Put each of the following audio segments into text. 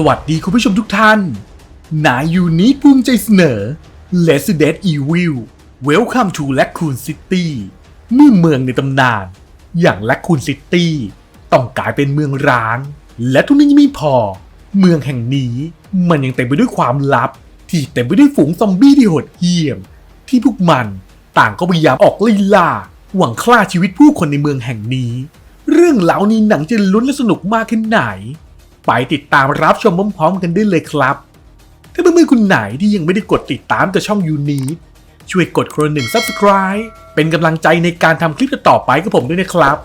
สวัสดีคุณผู้ชมทุกท่าน นายยูนิภูมิใจเสนอ Resident Evil Welcome to Raccoon City เมื่อเมืองในตำนาน อย่าง Raccoon City ต้องกลายเป็นเมืองร้าง และทุกนี้ยังไม่พอ เมืองแห่งนี้มันยังเต็มไปด้วยความลับ ที่เต็มไปด้วยฝูงซอมบี้ที่โหดเหี้ยม ที่พวกมันต่างก็พยายามออกไล่ล่า หวังฆ่าชีวิตผู้คนในเมืองแห่งนี้ เรื่องเหล่านี้หนังจะลุ้นและสนุกมากแค่ไหน ไปติดตามรับชมพร้อมๆกันได้เลยครับ ถ้าเพื่อนๆคุณไหนที่ยังไม่ได้กดติดตามกับช่องยูนีช่วยกดคนหนึ่ง Subscribe เป็นกำลังใจในการทำคลิปต่อไปกับผมด้วยนะครับ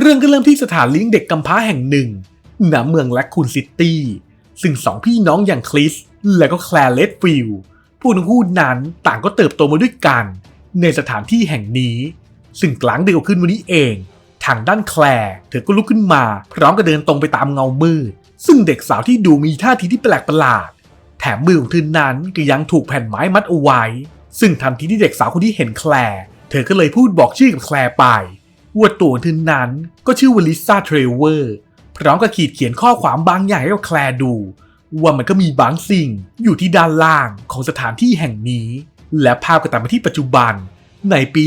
เรื่องก็เริ่มที่สถานเลี้ยงเด็กกำพร้าแห่งหนึ่งณเมืองแลคคูนซิตี้ ซึ่งสองพี่น้องอย่างคริสและก็แคลร์เลดฟิลผู้ทั้งคู่นั้นต่างก็เติบโตมาด้วยกัน ในสถานที่แห่งนี้ ซึ่งกลางดึกเอาขึ้นวันนี้เอง ทางด้านแคลร์เธอก็ลุกขึ้นมา พร้อมกับเดินตรงไปตามเงามืด ซึ่งเด็กสาวที่ดูมีท่าทีที่แปลกประหลาด แถมมือของเธอนั้นก็ยังถูกแผ่นไม้มัดเอาไว้ ซึ่งทันทีที่เด็กสาวคนที่เห็นแคลร์เธอก็เลยพูดบอกชื่อกับแคลร์ไปว่าตัวเธอนั้นก็ชื่อว่าลิซ่าเทรเวอร์ พร้อมกับขีดเขียนข้อความบางอย่างให้กับแคลร์ดู ว่ามันก็มีบางสิ่งอยู่ที่ด้านล่างของสถานที่แห่งนี้ และภาพก็ตัดมาที่ปัจจุบันในปี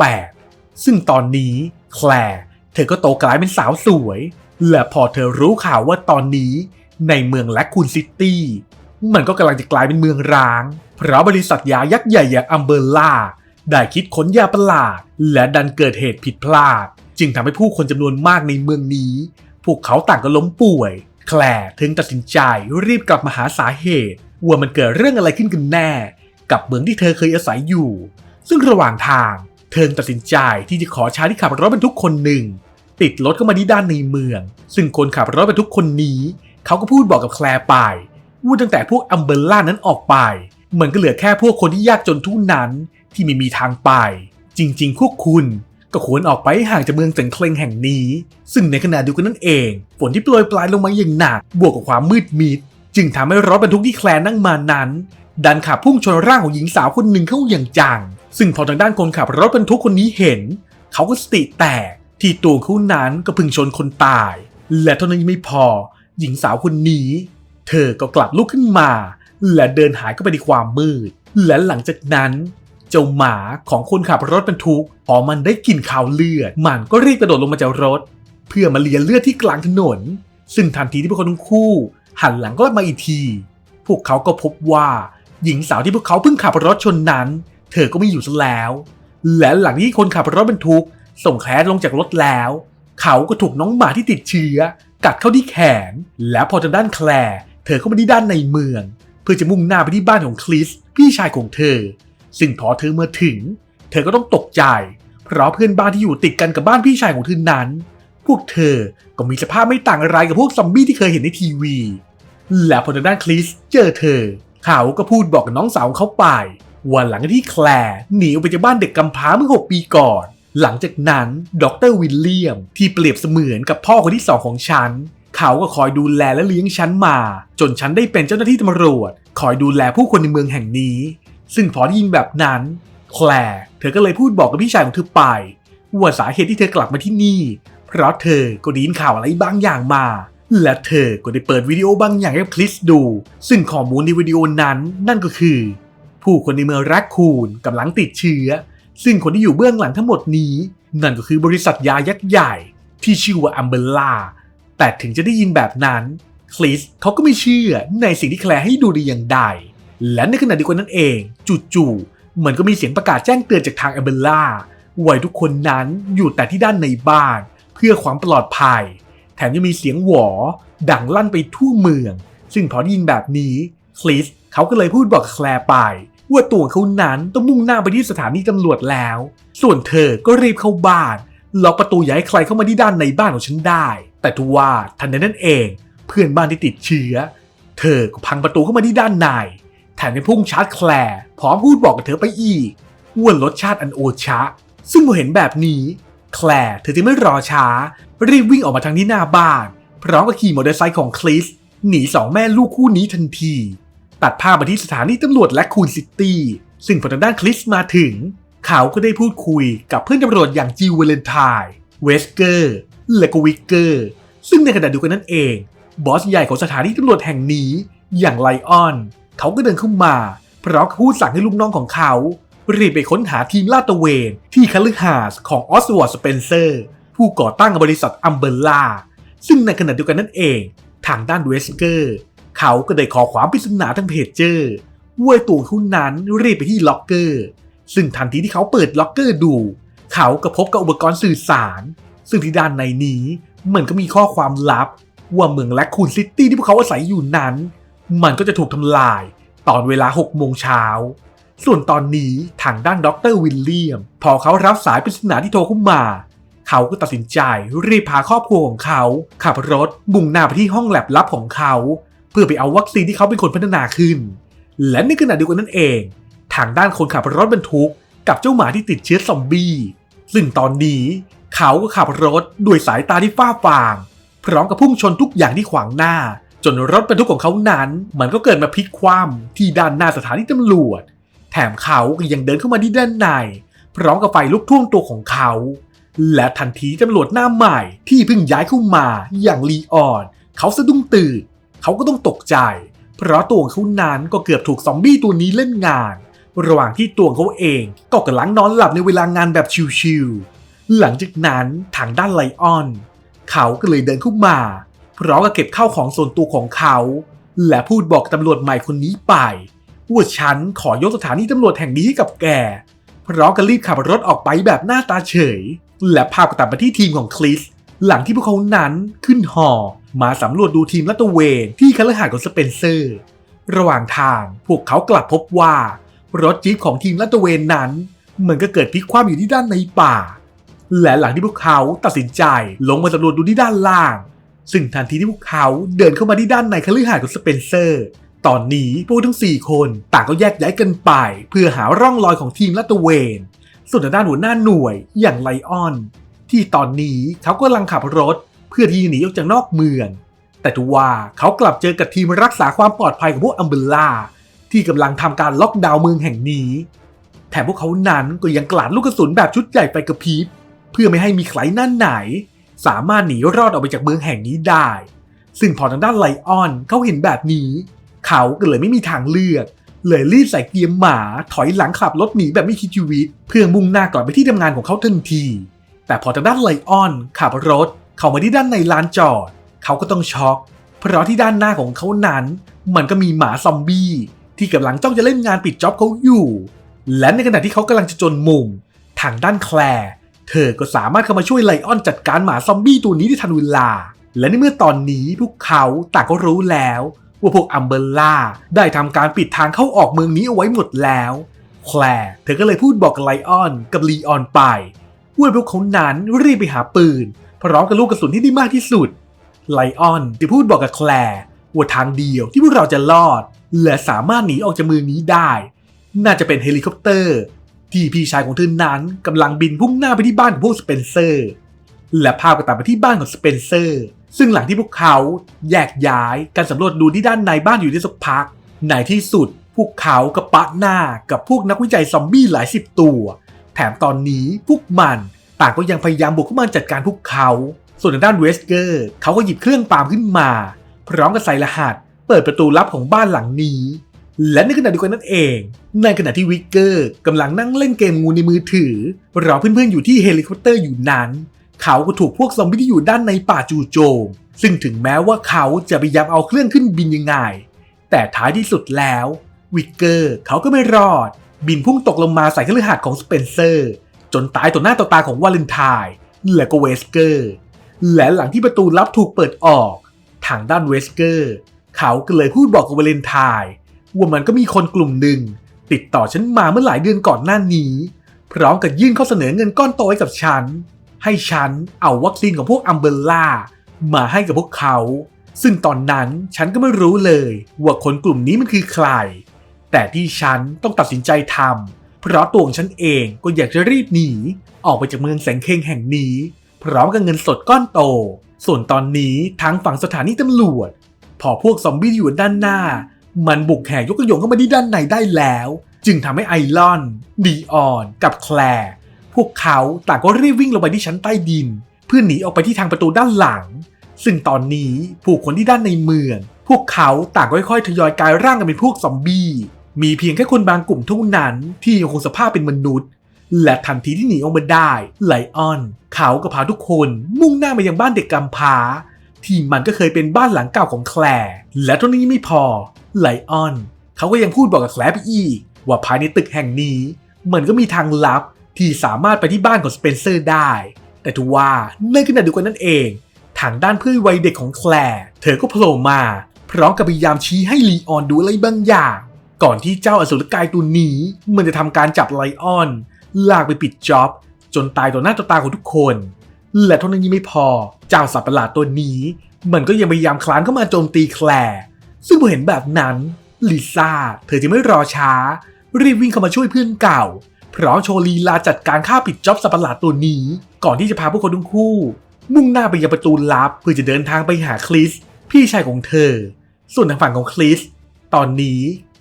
1998 ซึ่งตอนนี้แคลร์เธอก็โตกลายเป็นสาวสวย และพอเธอรู้ข่าวว่าตอนนี้ในเมืองแลคคูนซิตี้ มันก็กำลังจะกลายเป็นเมืองร้าง เพราะบริษัทยายักษ์ใหญ่อย่างอัมเบอร์ล่า ได้คิดค้นยาประหลาด และดันเกิดเหตุผิดพลาด จึงทำให้ผู้คนจำนวนมากในเมืองนี้ พวกเขาต่างก็ล้มป่วย แคลร์ถึงตัดสินใจรีบกลับมาหาสาเหตุ ว่ามันเกิดเรื่องอะไรขึ้นกันแน่ กับเมืองที่เธอเคยอาศัยอยู่ ซึ่งระหว่างทาง เธอตัดสินใจที่จะขอชายที่ขับรถบรรทุกคนหนึ่ง ติดรถเข้ามาที่ด้านในเมือง ซึ่งคนขับรถบรรทุกคนนี้ เขาก็พูดบอกกับแคลร์ไปว่าตั้งแต่พวกอัมเบรล่านั้นออกไป มันก็เหลือแค่พวกคนที่ยากจนทุกนั้นที่ไม่มีทางไป จริง ๆ พวกคุณ ก็ควรออกไปห่างจากเมืองเจ๋งเคลงแห่งนี้ ซึ่งในขณะเดียวกันนั่นเอง ฝนที่โปรยปลายลงมาอย่างหนัก บวกกับความมืดมิด จึงทำให้รถบรรทุกที่แคลร์นั่งมานั้น ดันขับพุ่งชนร่างของหญิงสาวคนหนึ่งเข้าอย่างจัง ซึ่งพอทางด้านคนขับรถบรรทุกคนนี้เห็น เขาก็สติแตกที่ตัวเขานั้นก็พึงชนคนตาย และเท่านั้นไม่พอ หญิงสาวคนนี้ เธอก็กลับลุกขึ้นมา และเดินหายเข้าไปในความมืด และหลังจากนั้น เจ้าหมาของคนขับรถบรรทุกพอมันได้กลิ่นข่าวเลือด มันก็รีบกระโดดลงมาจากรถ เพื่อมาเลียเลือดที่กลางถนน ซึ่งทันทีที่พวกเขาทั้งคู่ หันหลังกลับมาอีกที พวกเขาก็พบว่า หญิงสาวที่พวกเขาเพิ่งขับรถชนนั้น เธอก็ไม่อยู่ซะแล้ว และหลังที่คนขับรถบรรทุก ส่งแคลลงจากรถแล้ว เขาก็ถูกน้องหมาที่ติดเชื้อ กัดเข้าที่แขน และพอทางด้านแคลร์เธอเข้ามาที่ด้านในเมือง เพื่อจะมุ่งหน้าไปที่บ้านของคริสพี่ชายของเธอ ซึ่งพอเธอเมาถึง เธอก็ต้องตกใจ เพราะเพื่อนบ้านที่อยู่ติดกันกับบ้านพี่ชายของเธอนั้น พวกเธอก็มีสภาพไม่ต่างอะไรกับพวกซอมบี้ที่เคยเห็นในทีวี และพอทางด้านคริสเจอเธอ เขาก็พูดบอกกับน้องสาวของเขาไปว่าหลังที่แคลร์หนีออกไปจากบ้านเด็กกำพร้าเมื่อ 6 ปีก่อน หลังจากนั้นดรวิลเลียมที่เปรียบเสมือนกับพ่อคนที่สองของฉัน เขาก็คอยดูแลและเลี้ยงฉันมา จนฉันได้เป็นเจ้าหน้าที่ตำรวจ คอยดูแลผู้คนในเมืองแห่งนี้ ซึ่งพอได้ยินแบบนั้น แคลร์เธอก็เลยพูดบอกกับพี่ชายของเธอไปว่าสาเหตุที่เธอกลับมาที่นี่ เพราะเธอก็ได้ยินข่าวอะไรบางอย่างมา และเธอก็ได้เปิดวิดีโอบางอย่างให้คริสดู ซึ่งข้อมูลในวิดีโอนั้นนั่นก็คือ ผู้คนในเมืองแรคคูนกำลังติดเชื้อ ซึ่งคนที่อยู่เบื้องหลังทั้งหมดนี้ นั่นก็คือบริษัทยายักษ์ใหญ่ ที่ชื่อว่าอัมเบล่าแต่ถึงจะได้ยินแบบนั้นคริสเขาก็ไม่เชื่อในสิ่งที่แคลร์ให้ดูไดีอย่างใด และในขณะเดียวกันนั่นเองจู่ๆเหมันก็มีเสียงประกาศแจ้งเตือนจากทางอัมเบล่าว่าทุกคนนั้นอยู่แต่ที่ด้านในบ้าน เพื่อความปลอดภัย แถมยังมีเสียงหวอ ดังลั่นไปทั่วเมือง ซึ่งพอได้ยินแบบนี้คริสเขาก็เลยพูดบอกแคลร์ไป ว่าตัวเขานั้นต้องมุ่งหน้าไปที่สถานีตำรวจแล้ว ส่วนเธอก็รีบเข้าบ้านล็อกประตูอย่าให้ใครเข้ามาที่ด้านในบ้านของฉันได้ แต่ทว่าทันใดนั้นเอง เพื่อนบ้านที่ติดเชื้อ เธอก็พังประตูเข้ามาที่ด้านใน ถมยังพุ่งชาร์จแคลร์พร้อมพูดบอกกับเธอไปอีกว่ารสชาติอันโอชะ ซึ่งพอเห็นแบบนี้ แคลร์เธอจะไม่รอช้า รีบวิ่งออกมาทางที่หน้าบ้าน พร้อมกับขี่มอเตอร์ไซค์ของคริส หนีสองแม่ลูกคู่นี้ทันที ตัดภาพมาที่สถานีตำรวจและคูนซิตี้ ซึ่งพอทางด้านคริสมาถึง เขาก็ได้พูดคุยกับเพื่อนตำรวจอย่างจิวเวเลนไทน์เวสเกอร์ และก็วิกเกอร์ ซึ่งในขณะเดียวกันนั่นเอง บอสใหญ่ของสถานีตำรวจแห่งนี้ อย่างไลออน เขาก็เดินเข้ามาพร้อมกับพูดสั่งให้ลูกน้องของเขารีบไปค้นหาทีมลาดตระเวนที่คาลิฮาสของออสวอร์ดสเปนเซอร์ผู้ก่อตั้งบริษัทอัมเบลล่าซึ่งในขณะเดียวกันนั่นเอง ทางด้านเวสเกอร์ เขาก็ได้ขอความปริศนาทางเพจเจอร์ว่าตัวเขานั้นรีบไปที่ล็อกเกอร์ ซึ่งทันทีที่เขาเปิดล็อกเกอร์ดู เขาก็พบกับอุปกรณ์สื่อสาร ซึ่งที่ด้านในนี้มันก็มีข้อความลับ ว่าเมืองแลคคูนซิตี้ที่พวกเขาอาศัยอยู่นั้น มันก็จะถูกทำลายตอนเวลา6โมงเช้า ส่วนตอนนี้ทางด้านดรวิลเลียม พอเขารับสายปริศนาที่โทรเข้ามา เขาก็ตัดสินใจรีบพาครอบครัวของเขา ขับรถมุ่งหน้าไปที่ห้องแลบลับของเขา เพื่อไปเอาวัคซีนที่เขาเป็นคนพัฒนาขึ้น และในขณะเดียวกันนั่นเอง ทางด้านคนขับรถบรรทุก กับเจ้าหมาที่ติดเชื้อซอมบี้ซึ่งตอนนี้เขาก็ขับรถด้วยสายตาที่ฟ้าฟาง พร้อมกับพุ่งชนทุกอย่างที่ขวางหน้า จนรถบรรทุกของเขานั้น มันก็เกิดมาพลิกคว่ำที่ด้านหน้าสถานีตำรวจ แถมเขาก็ยังเดินเข้ามาที่ด้านใน พร้อมกับไฟลุกท่วมตัวของเขา และทันทีตำรวจหน้าใหม่ที่เพิ่งย้ายเข้ามาอย่างลีออน เขาสะดุ้งตื่นเขาก็ต้องตกใจ เพราะตัวของเขานั้นก็เกือบถูกซอมบี้ตัวนี้เล่นงาน ระหว่างที่ตัวเขาเองก็กำลังนอนหลับในเวลางานแบบชิวๆหลังจากนั้นทางด้านไลออน เขาก็เลยเดินเข้ามา พร้อมกับเก็บข้าวของส่วนตัวของเขา และพูดบอกตำรวจใหม่คนนี้ไปว่าฉันขอยกสถานีตำรวจแห่งนี้ให้กับแกพร้อมกับรีบขับรถออกไปแบบหน้าตาเฉย และภาพก็ตัดมาที่ทีมของคลิสหลังที่พวกเขานั้นขึ้นหอมาสำรวจดูทีมลัตเตอร์เวนที่คฤหาสน์ของสเปนเซอร์ ระหว่างทางพวกเขากลับพบว่ารถจี๊ปของทีมลัตเตอร์เวนนั้นมันก็เกิดพลิกคว่ำอยู่ที่ด้านในป่า และหลังที่พวกเขาตัดสินใจลงมาสำรวจดูที่ด้านล่าง ซึ่งทันทีที่พวกเขาเดินเข้ามาที่ด้านในคฤหาสน์ของสเปนเซอร์ ตอนนี้พวกทั้ง 4 คนต่างก็แยกย้ายกันไป เพื่อหาร่องรอยของทีมลาดตระเวน ส่วนด้านหัวหน้าหน่วยอย่างไลออน ที่ตอนนี้เขากำลังขับรถ เพื่อที่จะหนีออกจากนอกเมือง แต่ทว่าเขากลับเจอกับทีมรักษาความปลอดภัยของพวกอัมเบล่าที่กำลังทำการล็อกดาวน์เมืองแห่งนี้ แถมพวกเขานั้นก็ยังกลาดลูกกระสุนแบบชุดใหญ่ไฟกระพริบเพื่อไม่ให้มีใครนั่นไหน สามารถหนีรอดออกไปจากเมืองแห่งนี้ได้ ซึ่งพอทางด้านไลออนเขาเห็นแบบนี้ เขาก็เลยไม่มีทางเลือก เลยรีบใส่เกียร์หมาถอยหลังขับรถหนีแบบไม่คิดชีวิต เพื่อมุ่งหน้ากลับไปที่ทำงานของเขาทันที แต่พอทางด้านไลออนขับรถเข้ามาที่ด้านในลานจอด เขาก็ต้องช็อก เพราะที่ด้านหน้าของเขานั้น มันก็มีหมาซอมบี้ ที่กำลังจ้องจะเล่นงานปิดจ็อบเขาอยู่ และในขณะที่เขากำลังจะจนมุมทางด้านแคลร์ เธอก็สามารถเข้ามาช่วยไลออนจัดการหมาซอมบี้ตัวนี้ได้ทันเวลา และในเมื่อตอนนี้พวกเขาต่างก็รู้แล้ว ว่าพวกอัมเบลล่าได้ทำการปิดทางเข้าออกเมืองนี้เอาไว้หมดแล้วแคลร์เธอก็เลยพูดบอกไลออนกับลีออนไปว่าพวกเขานั้นรีบไปหาปืนพร้อมกับลูกกระสุนที่ได้มากที่สุดไลออนจะพูดบอกกับแคลร์ว่าทางเดียวที่พวกเราจะรอด และสามารถหนีออกจากเมืองนี้ได้ น่าจะเป็นเฮลิคอปเตอร์ ที่พี่ชายของเธอนั้นกำลังบินพุ่งหน้าไปที่บ้านของพวกสเปนเซอร์ และภาพก็ตัดไปที่บ้านของสเปนเซอร์ ซึ่งหลังที่พวกเขาแยกย้ายการสำรวจดูที่ด้านในบ้านอยู่ได้สักพักในที่สุดพวกเขาก็ปะหน้ากับพวกนักวิจัยซอมบี้หลายสิบตัว แถมตอนนี้พวกมันต่างก็ยังพยายามบุกเข้ามาจัดการพวกเขา ส่วนทางด้านเวสเกอร์เขาก็หยิบเครื่องปามขึ้นมา พร้อมกับใส่รหัส เปิดประตูลับของบ้านหลังนี้ และในขณะเดียวกันนั่นเอง ในขณะที่วิกเกอร์กำลังนั่งเล่นเกมงูในมือถือรอเพื่อนๆอยู่ที่เฮลิคอปเตอร์อยู่นั้น เขาก็ถูกพวกซอมบี้ที่อยู่ด้านในป่าจู่โจม ซึ่งถึงแม้ว่าเขาจะพยายามเอาเครื่องขึ้นบินยังไง แต่ท้ายที่สุดแล้ววิกเกอร์เขาก็ไม่รอด บินพุ่งตกลงมาใส่เครือข่ายของสเปนเซอร์ จนตายต่อหน้าต่อตาของวาเลนไทน์และก็เวสเกอร์ และหลังที่ประตูลับถูกเปิดออก ทางด้านเวสเกอร์ เขาก็เลยพูดบอกกับวาเลนไทน์ ว่ามันก็มีคนกลุ่มหนึ่ง ติดต่อฉันมาเมื่อหลายเดือนก่อนหน้านี้ พร้อมกับยื่นข้อเสนอเงินก้อนโตให้กับฉัน ให้ฉันเอาวัคซีนของพวกอัมเบลล่ามาให้กับพวกเขา ซึ่งตอนนั้นฉันก็ไม่รู้เลยว่าคนกลุ่มนี้มันคือใคร แต่ที่ฉันต้องตัดสินใจทำเพราะตัวของฉันเองก็อยากจะรีบหนีออกไปจากเมืองแสงเคงแห่งนี้ พร้อมกับเงินสดก้อนโต ส่วนตอนนี้ทางฝั่งสถานีตำรวจ พอพวกซอมบี้อยู่ด้านหน้า มันบุกแห่ยกกระโยงเข้ามาที่ด้านในได้แล้ว จึงทำให้ไอรอน ดีออน กับแคลร์พวกเขาต่างก็รีบวิ่งลงไปที่ชั้นใต้ดิน เพื่อหนีออกไปที่ทางประตูด้านหลัง ซึ่งตอนนี้ผู้คนที่ด้านในเมือง พวกเขาต่างก็ค่อยๆ ทยอยกลายร่างกันเป็นพวกซอมบี้ มีเพียงแค่คนบางกลุ่มเท่านั้นที่ยังคงสภาพเป็นมนุษย์ และทันทีที่หนีออกมาได้ไลออน เขาก็พาทุกคนมุ่งหน้ามายังบ้านเด็กกำพร้าที่มันก็เคยเป็นบ้านหลังเก่าของแคลร์และเท่านี้ไม่พอ ไลออนเขาก็ยังพูดบอกกับแคลปอีก ว่าภายในตึกแห่งนี้ มันก็มีทางลับที่สามารถไปที่บ้านของสเปนเซอร์ได้ แต่ทว่าในขณะเดียวกันนั่นเอง ทางด้านเพื่อนวัยเด็กของแคลเธอก็โผล่มา พร้อมกับพยายามชี้ให้ลีออนดูอะไรบางอย่าง ก่อนที่เจ้าอสุรกายตัวนี้ มันจะทำการจับไลออน ลากไปปิดจ็อบ จนตายต่อหน้าต่อตาของทุกคน และเท่านั้นยังไม่พอ เจ้าสัตว์ประหลาดตัวนี้ มันก็ยังพยายามคลานเข้ามาโจมตีแคล ซึ่งพอเห็นแบบนั้นลิซ่าเธอจะไม่รอช้า รีบวิ่งเข้ามาช่วยเพื่อนเก่า พร้อมโชว์ลีลาจัดการฆ่าปิดจ็อบสัตว์ปหลาดตัวนี้ ก่อนที่จะพาพวกคนทั้งคู่ มุ่งหน้าไปยังประตูลับเพื่อจะเดินทางไปหาคริส พี่ชายของเธอ ส่วนทางฝั่งของคริส ตอนนี้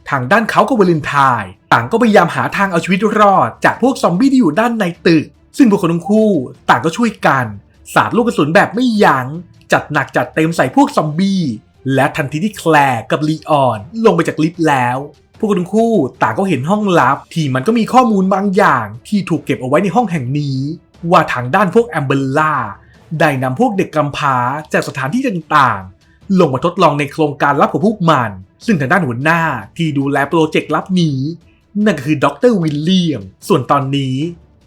ทางด้านเขากับวาเลนไทน์ต่างก็พยายามหาทางเอาชีวิตรอด จากพวกซอมบี้ที่อยู่ด้านในตึก ซึ่งพวกคนทั้งคู่ต่างก็ช่วยกัน สาดลูกกระสุนแบบไม่ยัง้งจัดหนักจัดเต็มใส่พวกซอมบี้ และทันทีที่แคลร์กับลีออนลงไปจากลิฟต์แล้ว พวกทั้งคู่ต่างก็เห็นห้องลับที่มันก็มีข้อมูลบางอย่างที่ถูกเก็บเอาไว้ในห้องแห่งนี้ ว่าทางด้านพวกแอมเบลล่าได้นำพวกเด็กกำพร้าจากสถานที่ต่างๆ ลงมาทดลองในโครงการลับของพวกมัน ซึ่งทางด้านหัวหน้าที่ดูแลโปรเจกต์ลับนี้ นั่นก็คือดรวิลเลียม ส่วนตอนนี้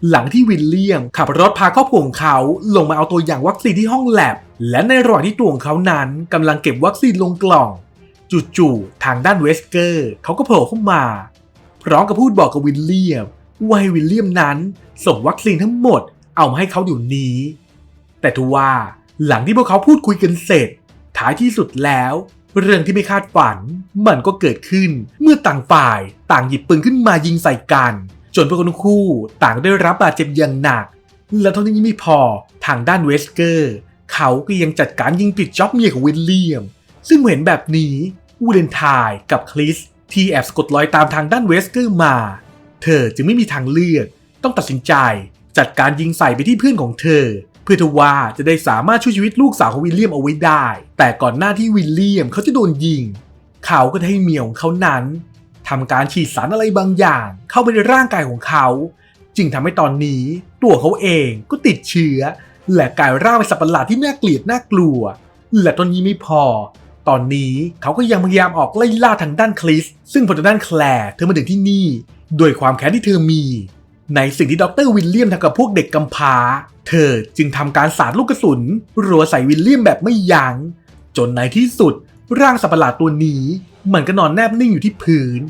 หลังที่วิลเลียม ขับรถพาครอบครัวของเขาลงมาเอาตัวอย่างวัคซีนที่ห้องแลบ และในระหว่างที่ตัวของเขานั้นกำลังเก็บวัคซีนลงกล่อง จู่ๆทางด้านเวสเกอร์เขาก็โผล่เข้ามา พร้อมกับพูดบอกกับวิลเลียมว่าให้วิลเลียมนั้นส่งวัคซีนทั้งหมดเอามาให้เขาเดี๋ยวนี้ แต่ทว่าหลังที่พวกเขาพูดคุยกันเสร็จ ท้ายที่สุดแล้ว เรื่องที่ไม่คาดฝันมันก็เกิดขึ้นเมื่อต่างฝ่ายต่างหยิบปืนขึ้นมายิงใส่กัน จนพวกคนทั้งคู่ต่างได้รับบาดเจ็บอย่างหนัก และเท่านี้ยังไม่พอทางด้านเวสเกอร์ เขาก็ยังจัดการยิงปิดจ็อบเมียของวิลเลียม ซึ่งเห็นแบบนี้วูเลนทน์กับคริสที่แอบสะกดรอยตามทางด้านเวสเกอร์มา เธอจึงไม่มีทางเลือก ต้องตัดสินใจ จัดการยิงใส่ไปที่เพื่อนของเธอ เพื่อทว่าจะได้สามารถช่วยชีวิตลูกสาวของวิลเลียมเอาไว้ได้ แต่ก่อนหน้าที่วิลเลียมเขาจะโดนยิง เขาก็ได้ให้เมียของเขานั้น ทำการฉีดสารอะไรบางอย่าง เข้าไปในร่างกายของเขา จึงทำให้ตอนนี้ตัวเขาเองก็ติดเชื้อ และกลายร่างเป็นสัตว์ประหลาดที่น่าเกลียดน่ากลัว และตอนนี้ไม่พอ ตอนนี้เขาก็ยังพยายามออกไล่ล่าทางด้านคริส ซึ่งพอทางด้านแคลร์เธอมาถึงที่นี่โดวยความแค้นที่เธอมี ในสิ่งที่ดรวิลเลียมทำกับพวกเด็กกำพร้า เธอจึงทำการสาดลูกกระสุนรัวใส่วิลเลียมแบบไม่ยัง้งจนในที่สุดร่างสัตว์ประหลาดตัวนี้ มันก็นอนแนบนิ่งอยู่ที่พื้น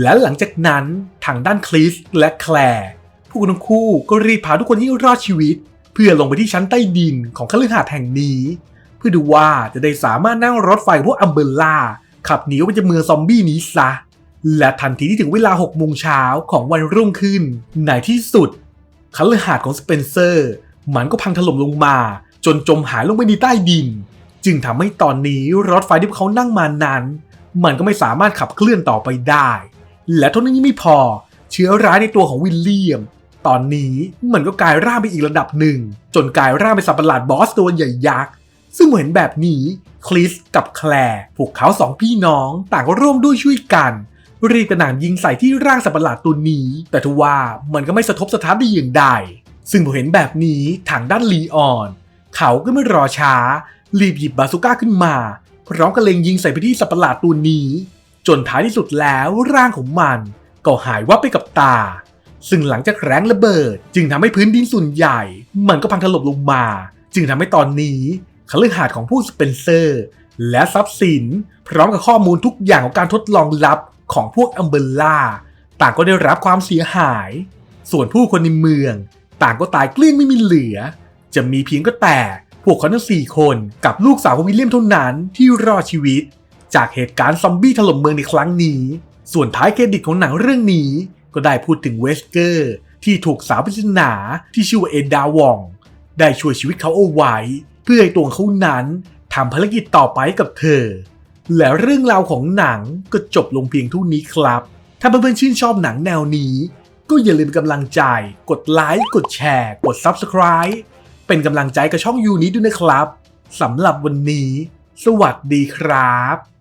และหลังจากนั้นทางด้านคริสและแคลร์ผู้คนทั้งคู่ก็รีบพาทุกคนที่รอดชีวิต เพื่อลงไปที่ชั้นใต้ดินของคฤหาสน์แห่งนี้ เพื่อดูว่าจะได้สามารถนั่งรถไฟพวกอัมเบลล่า ขับหนีออกไปจากเมืองซอมบี้นี้ซะ และทันทีที่ถึงเวลา6โมงเช้าของวันรุ่งขึ้นในที่สุดคฤหาสน์ของสเปนเซอร์ มันก็พังถล่มลงมา จนจมหายลงไปในใต้ดิน จึงทำให้ตอนนี้รถไฟที่พวกเขานั่งมานั้น มันก็ไม่สามารถขับเคลื่อนต่อไปได้ และเท่านั้นยังไม่พอ เชื้อร้ายในตัวของวิลเลียม ตอนนี้มันก็กลายร่างไปอีกระดับหนึ่ง จนกลายร่างเป็นสัตว์ประหลาดบอสตัวใหญ่ยักษ์ซึ่งเห็นแบบนี้คริสกับแคลร์พวกเขาสองพี่น้องต่างก็ร่วมด้วยช่วยกันรีบกระหน่ำยิงใส่ที่ร่างสัตว์ประหลาดตัวนี้ แต่ทว่ามันก็ไม่สะทบสะท้านได้อย่างใด ซึ่งพอเห็นแบบนี้ทางด้านลีออน เขาก็ไม่รอช้า รีบหยิบบาซูก้าขึ้นมา พร้อมกับเล็งยิงใส่ไปที่สัตว์ประหลาดตัวนี้ จนท้ายที่สุดแล้วร่างของมันก็หายวับไปกับตา ซึ่งหลังจากแรงระเบิด จึงทำให้พื้นดินส่วนใหญ่ มันก็พังถล่มลงมา จึงทำให้ตอนนี้คฤหาสน์ของผู้สเปนเซอร์ และทรัพย์สิน พร้อมกับข้อมูลทุกอย่างของการทดลองลับของพวกอัมเบลล่า ต่างก็ได้รับความเสียหาย ส่วนผู้คนในเมือง ต่างก็ตายเกลี้ยงไม่มีเหลือ จะมีเพียงก็แต่ พวกเขาทั้งสี่คนกับลูกสาวของวิลเลียมเท่านั้นที่รอดชีวิต จากเหตุการณ์ซอมบี้ถล่มเมืองในครั้งนี้ ส่วนท้ายเครดิตของหนังเรื่องนี้ ก็ได้พูดถึงเวสเกอร์ ที่ถูกสาวปริศนาที่ชื่อว่าเอ็นดาวอง ได้ช่วยชีวิตเขาเอาไว้ เพื่อให้ตัวเขานั้นทำภารกิจต่อไปกับเธอ และเรื่องราวของหนังก็จบลงเพียงเท่านี้ครับ ถ้าเพื่อนๆชื่นชอบหนังแนวนี้ ก็อย่าลืมกำลังใจ กดไลค์ กดแชร์ กด Subscribe เป็นกำลังใจกับช่องยูนี้ด้วยนะครับสำหรับวันนี้ สวัสดีครับ